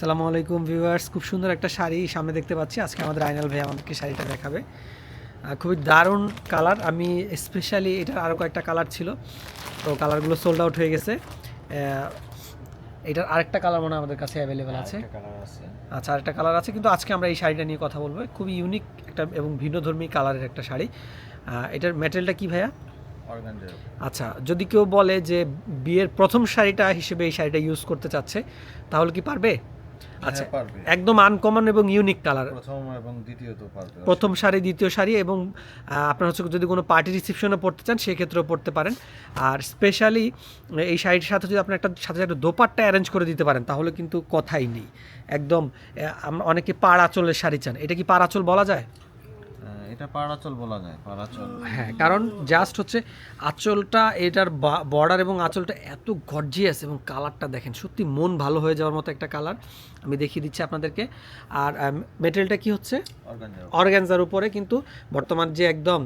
সালামু আলাইকুম ভিউয়ার্স খুব সুন্দর একটা শাড়ি সামনে দেখতে পাচ্ছি। আজকে আমাদের আইনাল ভাই আমাদেরকে শাড়িটা দেখাবে। খুবই দারুণ কালার। আমি স্পেশালি এটার আরও কয়েকটা কালার ছিল। তো কালারগুলো সোল্ড আউট হয়ে গেছে। এটার আরেকটা কালার মনে হয় আমাদের কাছে অ্যাভেলেবেল আছে। আচ্ছা আরেকটা কালার আছে। কিন্তু আজকে আমরা এই শাড়িটা নিয়ে কথা বলব। খুবই ইউনিক একটা এবং ভিন্নধর্মী কালারের একটা শাড়ি। এটার ম্যাটেরিয়ালটা কি ভাইয়া? আচ্ছা যদি কেউ বলে যে বিয়ের প্রথম শাড়িটা হিসেবে এই শাড়িটা ইউজ করতে চাচ্ছে তাহলে কি পারবে? আচ্ছা হ্যাঁ, একদম আনকমন এবং ইউনিক কালার প্রথম এবং দ্বিতীয়ত পারবে প্রথম শাড়ি দ্বিতীয় শাড়ি এবং আপনার হচ্ছে যদি কোনো পার্টি রিসেপশনে পড়তে চান সেক্ষেত্রেও পড়তে পারেন। আর স্পেশালি এই শাড়ির সাথে যদি আপনি একটা সাথে একটা দোপাট্টা অ্যারেঞ্জ করে দিতে পারেন তাহলে কিন্তু কথাই নেই। একদম অনেকে পাড় আচলের শাড়ি চান। এটা কি পাড় আচল বলা যায়? এটা পাড়াচল বলা যায় পাড়াচল। হ্যাঁ কারণ জাস্ট হচ্ছে আঁচলটা এটার বর্ডার এবং আঁচলটা এত গর্জিয়াস এবং কালারটা দেখেন সত্যি মন ভালো হয়ে যাওয়ার মতো একটা কালার আমি দেখিয়ে দিচ্ছি আপনাদেরকে। আর মেটেরিয়ালটা কি হচ্ছে? অর্গানজার উপরে। কিন্তু বর্তমান যে একদম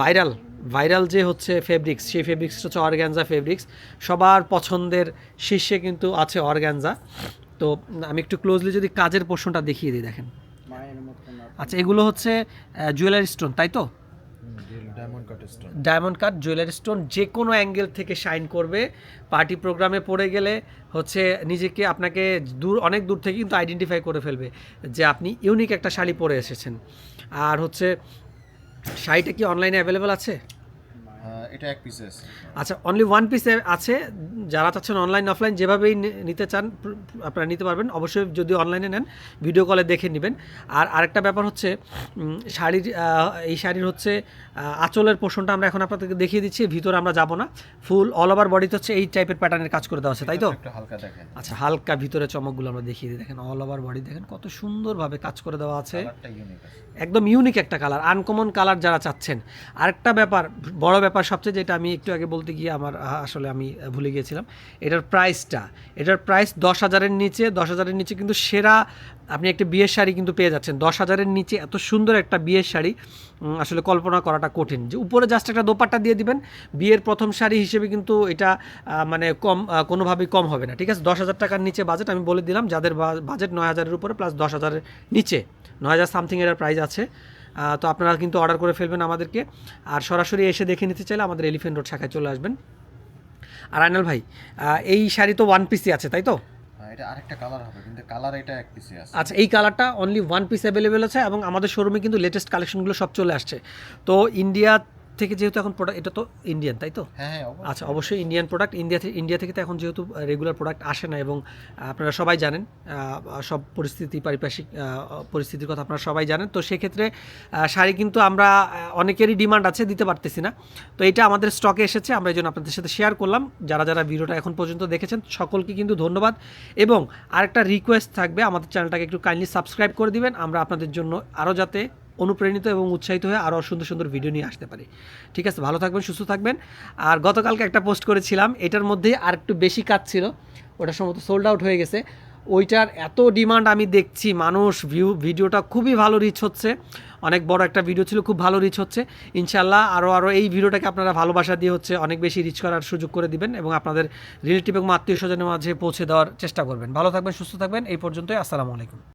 ভাইরাল ভাইরাল যে হচ্ছে ফেব্রিক্স সেই ফেব্রিক্স হচ্ছে অর্গ্যানজা ফেব্রিক্স সবার পছন্দের শীর্ষে কিন্তু আছে অর্গ্যানজা তো আমি একটু ক্লোজলি যদি কাজের পোর্শনটা দেখিয়ে দিই দেখেন। আচ্ছা এগুলো হচ্ছে জুয়েলারি স্টোন তাই তো? Diamond cut stone diamond cut jewellery stone যে কোনো অ্যাঙ্গেল থেকে শাইন করবে। পার্টি প্রোগ্রামে পড়ে গেলে হচ্ছে নিজেকে আপনাকে দূর অনেক দূর থেকে কিন্তু আইডেন্টিফাই করে ফেলবে যে আপনি ইউনিক একটা শাড়ি পরে এসেছেন। আর হচ্ছে শাড়িটা কি অনলাইনে অ্যাভেলেবেল আছে? এটা এক পিস আছে। আচ্ছা অনলি ওয়ান পিস আছে। যারা চাচ্ছেন অনলাইন অফলাইন যেভাবেই নিতে চান আপনারা নিতে পারবেন। অবশ্যই যদি অনলাইনে নেন ভিডিও কলে দেখে নেবেন। আর আরেকটা ব্যাপার হচ্ছে শাড়ির এই শাড়ির হচ্ছে আঁচলের পোষণটা আমরা এখন আপনাদেরকে দেখিয়ে দিচ্ছি। ভিতরে আমরা যাব না। ফুল অল ওভার বডিতে হচ্ছে এই টাইপের প্যাটার্নের কাজ করে দেওয়া আছে তাই তো? একটু হালকা দেখেন। আচ্ছা হালকা ভিতরে চমকগুলো আমরা দেখিয়ে দিই। দেখেন অল ওভার বডি দেখেন কত সুন্দরভাবে কাজ করে দেওয়া আছে। আছে। একদম ইউনিক একটা কালার আনকমন কালার যারা চাচ্ছেন। আরেকটা ব্যাপার বড় ব্যাপার সবচেয়ে যেটা আমি একটু আগে বলতে গিয়ে আমার আসলে আমি ভুলে গিয়েছিলাম, এটার প্রাইসটা এটার প্রাইস দশ হাজারের নিচে, দশ হাজারের নিচে কিন্তু সেরা, আপনি একটা বিয়ের শাড়ি কিন্তু পেয়ে যাচ্ছেন। দশ হাজারের নিচে এত সুন্দর একটা বিয়ের শাড়ি আসলে কল্পনা করাটা কঠিন। যে উপরে জাস্ট একটা দোপাট্টা দিয়ে দিবেন, বিয়ের প্রথম শাড়ি হিসেবে কিন্তু এটা মানে কম কোনোভাবেই কম হবে না। ঠিক আছে? দশ হাজার টাকার নিচে বাজেট আমি বলে দিলাম, যাদের বাজেট নয় হাজারের উপরে প্লাস দশ হাজারের নিচে, নয় হাজার সামথিং এর প্রাইস আছে। তো আপনারা কিন্তু অর্ডার করে ফেলবেন আমাদেরকে। আর সরাসরি এসে দেখে নিতে চাইলে আমাদের এলিফেন্ট রোড শাখায় চলে আসবেন। আর আইনাল ভাই এই শাড়ি তো ওয়ান পিসই আছে তাই তো? হ্যাঁ, এটা আরেকটা কালার হবে কিন্তু কালার এটা এক পিসে আছে। আচ্ছা এই কালারটা অনলি ওয়ান পিস অ্যাভেলেবেল আছে এবং আমাদের শোরুমে কিন্তু লেটেস্ট কালেকশনগুলো সব চলে আসছে। তো ইন্ডিয়া থেকে যেহেতু এখন প্রোডাক্ট এটা তো ইন্ডিয়ান তাই তো? হ্যাঁ হ্যাঁ আচ্ছা অবশ্যই ইন্ডিয়ান প্রোডাক্ট ইন্ডিয়া থেকে ইন্ডিয়া থেকে তো এখন যেহেতু রেগুলার প্রোডাক্ট আসে না এবং আপনারা সবাই জানেন সব পরিস্থিতি পারিপার্শ্বিক পরিস্থিতির কথা আপনারা সবাই জানেন। তো সেক্ষেত্রে শাড়ি কিন্তু আমরা অনেকেরই ডিমান্ড আছে দিতে পারতেছি না। তো এটা আমাদের স্টকে এসেছে আমরা এই জন্য আপনাদের সাথে শেয়ার করলাম। যারা যারা ভিডিওটা এখন পর্যন্ত দেখেছেন সকলকে কিন্তু ধন্যবাদ। এবং আরেকটা রিকোয়েস্ট থাকবে আমাদের চ্যানেলটাকে একটু কাইন্ডলি সাবস্ক্রাইব করে দিবেন। আমরা আপনাদের জন্য আরও যাতে অনুপ্রাণিত এবং উৎসাহিত হয়ে আরও সুন্দর সুন্দর ভিডিও নিয়ে আসতে পারি। ঠিক আছে, ভালো থাকবেন, সুস্থ থাকবেন। আর গতকালকে একটা পোস্ট করেছিলাম, এটার মধ্যে আর একটু বেশি কাজ ছিল, ওটা সম্ভবত সোল্ড আউট হয়ে গেছে। ওইটার এত ডিমান্ড আমি দেখছি, মানুষ ভিউ ভিডিওটা খুবই ভালো রিচ হচ্ছে। অনেক বড় একটা ভিডিও ছিল, খুব ভালো রিচ হচ্ছে। ইনশাল্লাহ আরও আরও এই ভিডিওটাকে আপনারা ভালোবাসা দিয়ে হচ্ছে অনেক বেশি রিচ করার সুযোগ করে দিবেন এবং আপনাদের রিলেটিভ এবং আত্মীয় স্বজনের মাঝে পৌঁছে দেওয়ার চেষ্টা করবেন। ভালো থাকবেন, সুস্থ থাকবেন, এই পর্যন্তই, আসসালামু আলাইকুম।